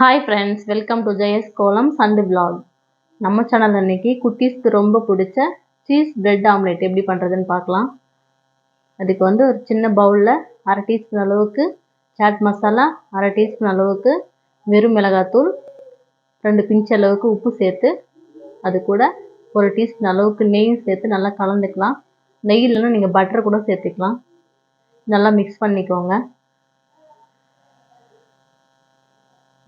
Hi friends welcome to Jayas kolam சண்டு vlog நம்ம channel அன்னைக்கு குட்டீஸ்க்கு ரொம்ப பிடிச்ச சீஸ் பிரெட் ஆம்லேட் எப்படி பண்ணுறதுன்னு பார்க்கலாம். அதுக்கு வந்து ஒரு சின்ன பவுலில் அரை டீஸ்பூன் அளவுக்கு சாட் மசாலா அரை டீஸ்பூன் அளவுக்கு வெறும் மிளகாத்தூள் ரெண்டு பிஞ்ச் அளவுக்கு உப்பு சேர்த்து அது கூட ஒரு டீஸ்பூன் அளவுக்கு நெய்யும் சேர்த்து நல்லா கலந்துக்கலாம். நெய் இல்லைன்னா நீங்கள் பட்டர் கூட சேர்த்துக்கலாம். நல்லா மிக்ஸ் பண்ணிக்கோங்க.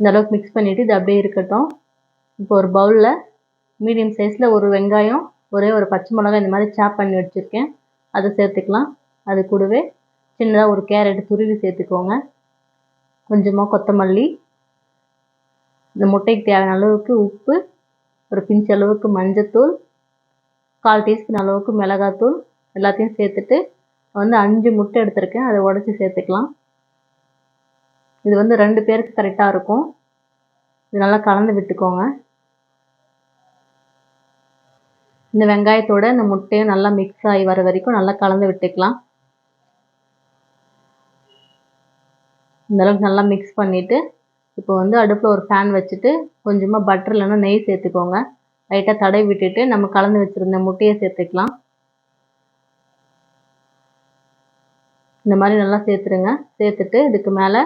இந்த அளவுக்கு மிக்ஸ் பண்ணிவிட்டு இது அப்படியே இருக்கட்டும். இப்போ ஒரு பவுலில் மீடியம் சைஸில் ஒரு வெங்காயம் ஒரே ஒரு பச்சை மிளகாய் இந்த மாதிரி சாப் பண்ணி வச்சுருக்கேன். அதை சேர்த்துக்கலாம். அது கூடவே சின்னதாக ஒரு கேரட் துருவி சேர்த்துக்கோங்க. கொஞ்சமாக கொத்தமல்லி. இந்த முட்டைக்கு தேவையான அளவுக்கு உப்பு ஒரு பிஞ்ச் அளவுக்கு மஞ்சத்தூள் கால் டீஸ்பூன் அளவுக்கு மிளகாத்தூள் எல்லாத்தையும் சேர்த்துட்டு வந்து அஞ்சு முட்டை எடுத்திருக்கேன். அதை உடச்சி சேர்த்துக்கலாம். இது வந்து ரெண்டு பேருக்கு கரெக்டாக இருக்கும். இது நல்லா கலந்து விட்டுக்கோங்க. இந்த வெங்காயத்தோட இந்த முட்டையும் நல்லா மிக்ஸ் ஆகி வர வரைக்கும் நல்லா கலந்து விட்டுக்கலாம். இந்த அளவுக்கு நல்லா மிக்ஸ் பண்ணிவிட்டு இப்போ வந்து அடுப்பில் ஒரு ஃபேன் வச்சுட்டு கொஞ்சமாக பட்டர் இல்லைன்னா நெய் சேர்த்துக்கோங்க. லைட்டாக தடவி விட்டுட்டு நம்ம கலந்து வச்சுருந்த முட்டையை சேர்த்துக்கலாம். இந்த மாதிரி நல்லா சேர்த்துருங்க. சேர்த்துட்டு இதுக்கு மேலே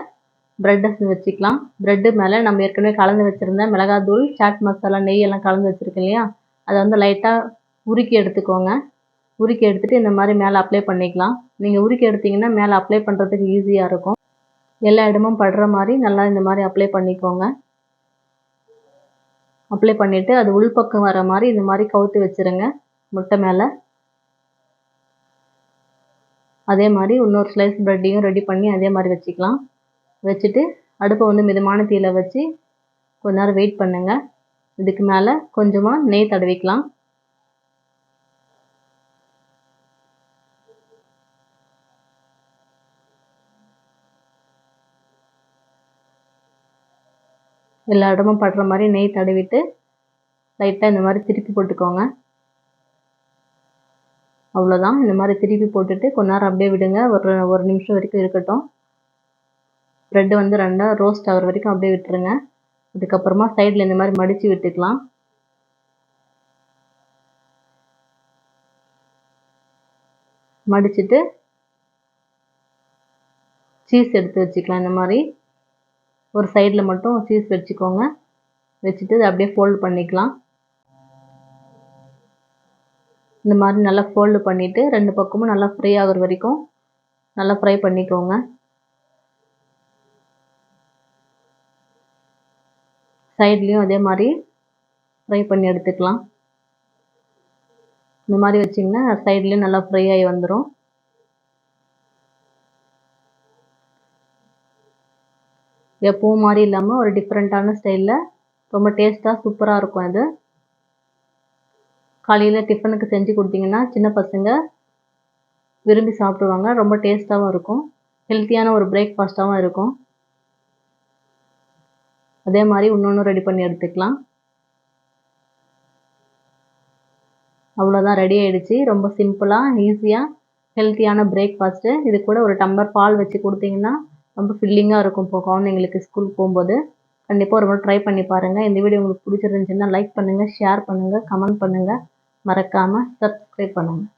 ப்ரெட்டை வச்சுக்கலாம். ப்ரெட்டு மேலே நம்ம ஏற்கனவே கலந்து வச்சுருந்த மிளகாத்தூள் சாட் மசாலா நெய் எல்லாம் கலந்து வச்சுருக்கேன் இல்லையா? அதை வந்து லைட்டாக உருக்கி எடுத்துக்கோங்க. உருக்கி எடுத்துகிட்டு இந்த மாதிரி மேலே அப்ளை பண்ணிக்கலாம். நீங்கள் உருக்கி எடுத்திங்கன்னா மேலே அப்ளை பண்ணுறதுக்கு ஈஸியாக இருக்கும். எல்லா இடமும் படுற மாதிரி நல்லா இந்த மாதிரி அப்ளை பண்ணிக்கோங்க. அப்ளை பண்ணிவிட்டு அது உள்பக்கம் வர மாதிரி இந்த மாதிரி கவுத்து வச்சுருங்க. முட்டை மேலே. அதே மாதிரி இன்னொரு ஸ்லைஸ் ப்ரெட்டையும் ரெடி பண்ணி அதே மாதிரி வச்சுக்கலாம். வச்சுட்டு அடுப்பை வந்து மிதமான தீயில் வச்சு கொஞ்ச நேரம் வெயிட் பண்ணுங்கள் இதுக்கு மேலே கொஞ்சமாக நெய் தடவிக்கலாம். எல்லா இடமும் படுற மாதிரி நெய் தடவிட்டு லைட்டாக இந்த மாதிரி திருப்பி போட்டுக்கோங்க. அவ்வளோதான் இந்த மாதிரி திருப்பி போட்டுட்டு கொஞ்ச நேரம் அப்படியே விடுங்க. ஒரு ஒரு நிமிஷம் வரைக்கும் இருக்கட்டும். ப்ரெட்டு வந்து ரெண்டாக ரோஸ்ட் ஆகிற வரைக்கும் அப்படியே விட்டுருங்க. அதுக்கப்புறமா சைடில் இந்த மாதிரி மடித்து விட்டுக்கலாம். மடிச்சுட்டு சீஸ் எடுத்து வச்சுக்கலாம் இந்த மாதிரி. ஒரு சைடில் மட்டும் சீஸ் வச்சுக்கோங்க. வச்சுட்டு இதை அப்படியே ஃபோல்டு பண்ணிக்கலாம். இந்த மாதிரி நல்லா ஃபோல்டு பண்ணிவிட்டு ரெண்டு பக்கமும் நல்லா ஃப்ரை ஆகிற வரைக்கும் நல்லா ஃப்ரை பண்ணிக்கோங்க. சைட்லேயும் அதே மாதிரி ஃப்ரை பண்ணி எடுத்துக்கலாம். இந்த மாதிரி வச்சிங்கன்னா சைட்லேயும் நல்லா ஃப்ரை ஆகி வந்துடும் எப்பவும் மாதிரி இல்லாமல் ஒரு டிஃப்ரெண்ட்டான ஸ்டைலில் ரொம்ப டேஸ்ட்டாக சூப்பராக இருக்கும் இது காலையில் டிஃபனுக்கு செஞ்சு கொடுத்தீங்கன்னா சின்ன பசங்க விரும்பி சாப்பிடுவாங்க. ரொம்ப டேஸ்ட்டாகவும் இருக்கும். ஹெல்த்தியான ஒரு பிரேக்ஃபாஸ்ட்டாகவும் இருக்கும். அதே மாதிரி இன்னொன்று ரெடி பண்ணி எடுத்துக்கலாம். அவ்வளோதான் ரெடி ஆகிடுச்சு ரொம்ப சிம்பிளாக ஈஸியாக ஹெல்த்தியான பிரேக்ஃபாஸ்ட்டு இது கூட ஒரு டம்ளர் பால் வச்சு கொடுத்தீங்கன்னா ரொம்ப ஃபில்லிங்காக இருக்கும் இப்போ குழந்தைங்களுக்கு ஸ்கூல் போகும்போது. கண்டிப்பாக ஒரு முறை ட்ரை பண்ணி பாருங்கள் இந்த வீடியோ உங்களுக்கு பிடிச்சிருந்துச்சுன்னா லைக் பண்ணுங்கள் ஷேர் பண்ணுங்கள் கமெண்ட் பண்ணுங்கள் மறக்காமல் சப்ஸ்கிரைப் பண்ணுங்கள்